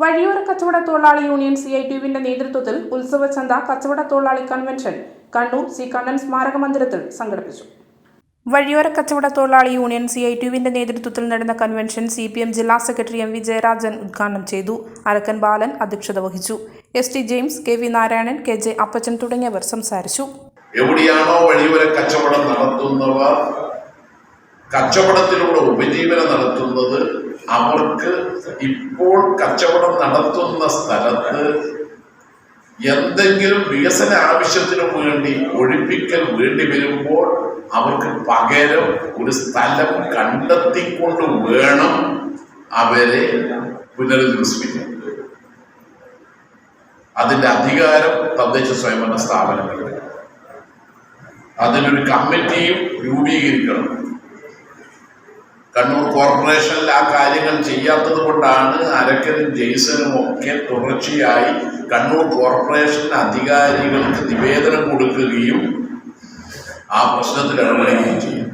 വഴിയോര കച്ചവട തൊഴിലാളി യൂണിയൻ സി ഐ ടിയുവിന്റെ നേതൃത്വത്തിൽ ഉത്സവചന്ത കച്ചവട തൊഴിലാളി കൺവെൻഷൻ കണ്ണൂർ സി കണ്ണൻ സ്മാരക മന്ദിരത്തിൽ സംഘടിപ്പിച്ചു. വഴിയോര കച്ചവട തൊഴിലാളി യൂണിയൻ സി ഐ ടിയുവിന്റെ നേതൃത്വത്തിൽ നടന്ന കൺവെൻഷൻ സി പി എം ജില്ലാ സെക്രട്ടറി എം വി ജയരാജൻ ഉദ്ഘാടനം ചെയ്തു. അരക്കൻ ബാലൻ അധ്യക്ഷത വഹിച്ചു. S T James K V Narayanan K J Appachan തുടങ്ങിയവർ സംസാരിച്ചു. എവിടെയാണോ വഴിയോര കച്ചവടം നടത്തുന്നവർ കച്ചവടത്തിലൂടെ ഉപജീവനം നടത്തുന്നത് അവർക്ക് ഇപ്പോൾ കച്ചവടം നടത്തുന്ന സ്ഥലത്ത് എന്തെങ്കിലും വികസന ആവശ്യത്തിനു വേണ്ടി ഒഴിപ്പിക്കൽ വേണ്ടി വരുമ്പോൾ അവർക്ക് പകരം ഒരു സ്ഥലം കണ്ടെത്തിക്കൊണ്ട് വേണം അവരെ പുനരധിവസിപ്പിക്കാൻ. അതിന്റെ അധികാരം തദ്ദേശ സ്വയംഭരണ സ്ഥാപനങ്ങൾക്ക്. അതിനൊരു കമ്മിറ്റിയും രൂപീകരിക്കണം. കണ്ണൂർ കോർപ്പറേഷനിൽ ആ കാര്യങ്ങൾ ചെയ്യാത്തത് കൊണ്ടാണ് അരക്കനും ജെയ്സനും ഒക്കെ തുടർച്ചയായി കണ്ണൂർ കോർപ്പറേഷൻ അധികാരികൾക്ക് നിവേദനം കൊടുക്കുകയും ആ പ്രശ്നത്തിൽ ഇടപെടുകയും ചെയ്യും